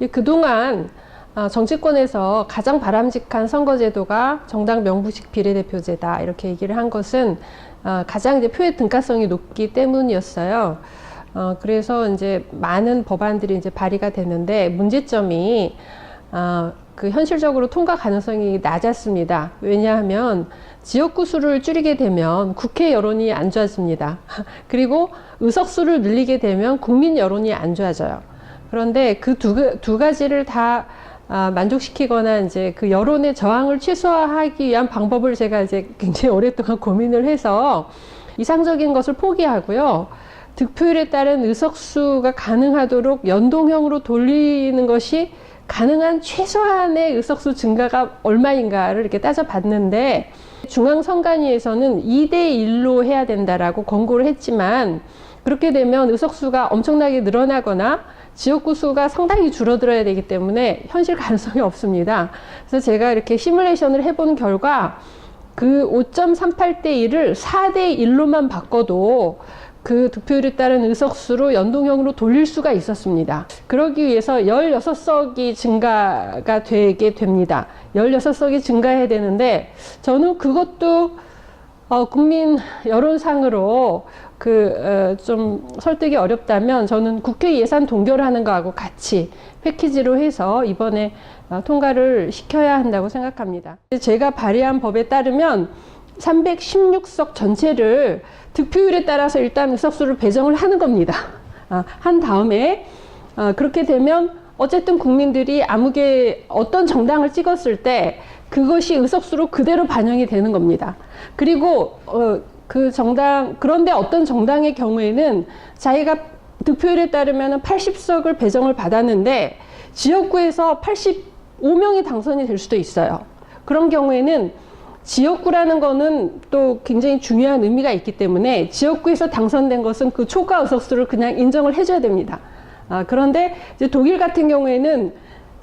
이 그동안 아, 정치권에서 가장 바람직한 선거제도가 정당 명부식 비례대표제다 이렇게 얘기를 한 것은 아, 가장 이제 표의 등가성이 높기 때문이었어요. 어, 그래서 이제 많은 법안들이 이제 발의가 됐는데 문제점이 아, 그 현실적으로 통과 가능성이 낮았습니다. 왜냐하면 지역구 수를 줄이게 되면 국회 여론이 안 좋아집니다. 그리고 의석수를 늘리게 되면 국민 여론이 안 좋아져요. 그런데 그 두 두 가지를 다 아, 만족시키거나 이제 그 여론의 저항을 최소화하기 위한 방법을 제가 이제 굉장히 오랫동안 고민을 해서 이상적인 것을 포기하고요. 득표율에 따른 의석수가 가능하도록 연동형으로 돌리는 것이 가능한 최소한의 의석수 증가가 얼마인가를 이렇게 따져봤는데 중앙선관위에서는 2대 1로 해야 된다라고 권고를 했지만 그렇게 되면 의석수가 엄청나게 늘어나거나 지역구 수가 상당히 줄어들어야 되기 때문에 현실 가능성이 없습니다. 그래서 제가 이렇게 시뮬레이션을 해본 결과 그 5.38대 1을 4대 1로만 바꿔도 그 득표율에 따른 의석수로 연동형으로 돌릴 수가 있었습니다. 그러기 위해서 16석이 증가가 되게 됩니다. 16석이 증가해야 되는데 저는 그것도 어, 국민 여론상으로 그, 어, 좀 설득이 어렵다면 저는 국회 예산 동결하는 거하고 같이 패키지로 해서 이번에 어, 통과를 시켜야 한다고 생각합니다. 제가 발의한 법에 따르면 316석 전체를 득표율에 따라서 일단 의석수를 배정을 하는 겁니다. 아, 한 다음에 어, 그렇게 되면 어쨌든 국민들이 아무게 어떤 정당을 찍었을 때 그것이 의석수로 그대로 반영이 되는 겁니다. 그리고 어, 그 정당 그런데 어떤 정당의 경우에는 자기가 득표율에 따르면 80석을 배정을 받았는데 지역구에서 85명이 당선이 될 수도 있어요. 그런 경우에는 지역구라는 거는 또 굉장히 중요한 의미가 있기 때문에 지역구에서 당선된 것은 그 초과 의석수를 그냥 인정을 해줘야 됩니다. 아, 그런데 이제 독일 같은 경우에는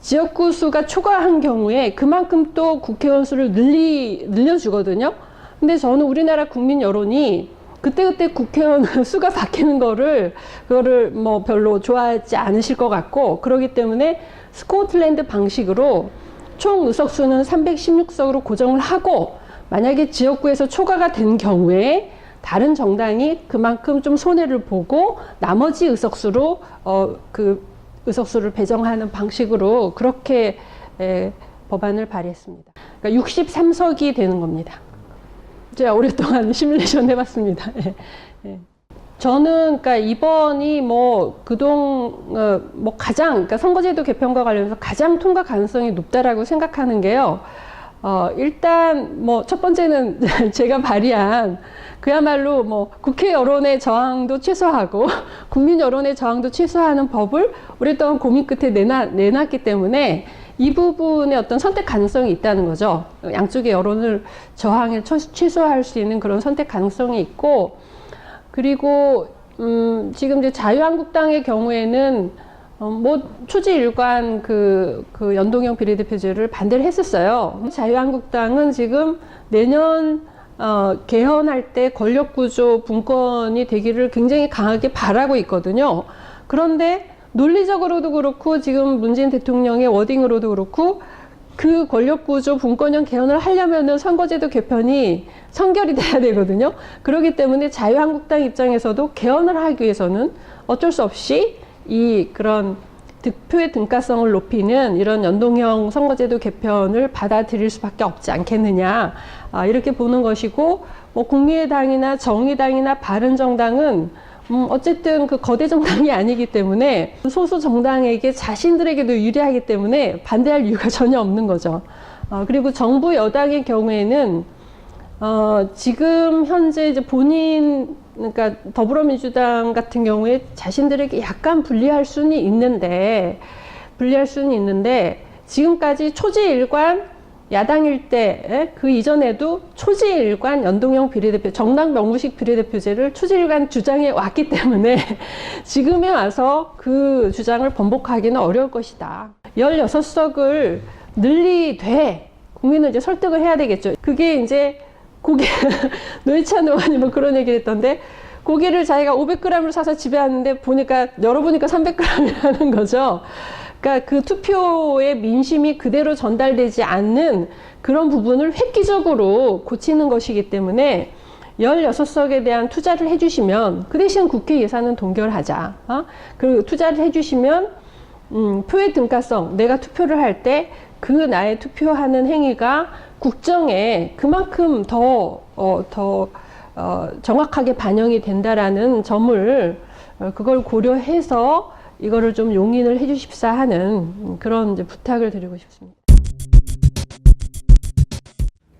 지역구 수가 초과한 경우에 그만큼 또 국회의원 수를 늘리, 늘려주거든요. 근데 저는 우리나라 국민 여론이 그때그때 국회의원 수가 바뀌는 거를, 그거를 뭐 별로 좋아하지 않으실 것 같고, 그러기 때문에 스코틀랜드 방식으로 총 의석수는 316석으로 고정을 하고, 만약에 지역구에서 초과가 된 경우에 다른 정당이 그만큼 좀 손해를 보고 나머지 의석수로 어, 그 의석수를 배정하는 방식으로 그렇게 에, 법안을 발의했습니다. 그러니까 63석이 되는 겁니다. 제가 오랫동안 시뮬레이션 해봤습니다. 예, 예. 저는 그러니까 이번이 뭐 그동 어, 뭐 가장 그러니까 선거제도 개편과 관련해서 가장 통과 가능성이 높다라고 생각하는 게요. 어, 일단 뭐 첫 번째는 제가 발의한 그야말로 뭐 국회 여론의 저항도 최소화하고 국민 여론의 저항도 최소화하는 법을 오랫동안 고민 끝에 내놔, 내놨기 때문에 이 부분에 어떤 선택 가능성이 있다는 거죠. 양쪽의 여론을 저항을 처- 최소화할 수 있는 그런 선택 가능성이 있고 그리고 음, 지금 이제 자유한국당의 경우에는 어, 뭐 초지 일관 그, 그 연동형 비례대표제를 반대를 했었어요. 자유한국당은 지금 내년 어, 개헌할 때 권력구조 분권이 되기를 굉장히 강하게 바라고 있거든요. 그런데 논리적으로도 그렇고 지금 문재인 대통령의 워딩으로도 그렇고 그 권력구조 분권형 개헌을 하려면은 선거제도 개편이 성결이 돼야 되거든요. 그렇기 때문에 자유한국당 입장에서도 개헌을 하기 위해서는 어쩔 수 없이 이 그런 득표의 등가성을 높이는 이런 연동형 선거제도 개편을 받아들일 수밖에 없지 않겠느냐 아, 이렇게 보는 것이고 뭐 국민의당이나 정의당이나 바른정당은 음, 어쨌든 그 거대 정당이 아니기 때문에 소수 정당에게 자신들에게도 유리하기 때문에 반대할 이유가 전혀 없는 거죠. 어, 그리고 정부 여당의 경우에는 어, 지금 현재 이제 본인, 그러니까 더불어민주당 같은 경우에 자신들에게 약간 불리할 수는 있는데, 불리할 수는 있는데, 지금까지 초지일관 야당일 때 그 이전에도 초지일관 연동형 비례대표 정당 명무식 비례대표제를 초지일관 주장해 왔기 때문에 지금에 와서 그 주장을 번복하기는 어려울 것이다. 16석을 늘리되 국민을 이제 설득을 해야 되겠죠. 그게 이제 고기 노회찬 의원이 뭐 그런 얘기를 했던데 고기를 자기가 500g을 사서 집에 왔는데 보니까 열어보니까 300g이라는 거죠. 그러니까 그 투표의 민심이 그대로 전달되지 않는 그런 부분을 획기적으로 고치는 것이기 때문에 16석에 대한 투자를 해주시면 그 대신 국회 예산은 동결하자. 어? 그리고 투자를 해주시면 음, 표의 등가성, 내가 투표를 할 때 그 나의 투표하는 행위가 국정에 그만큼 더, 어, 더, 어, 정확하게 반영이 된다라는 점을, 어, 그걸 고려해서 이거를 좀 용인을 해 주십사 하는 그런 부탁을 드리고 싶습니다.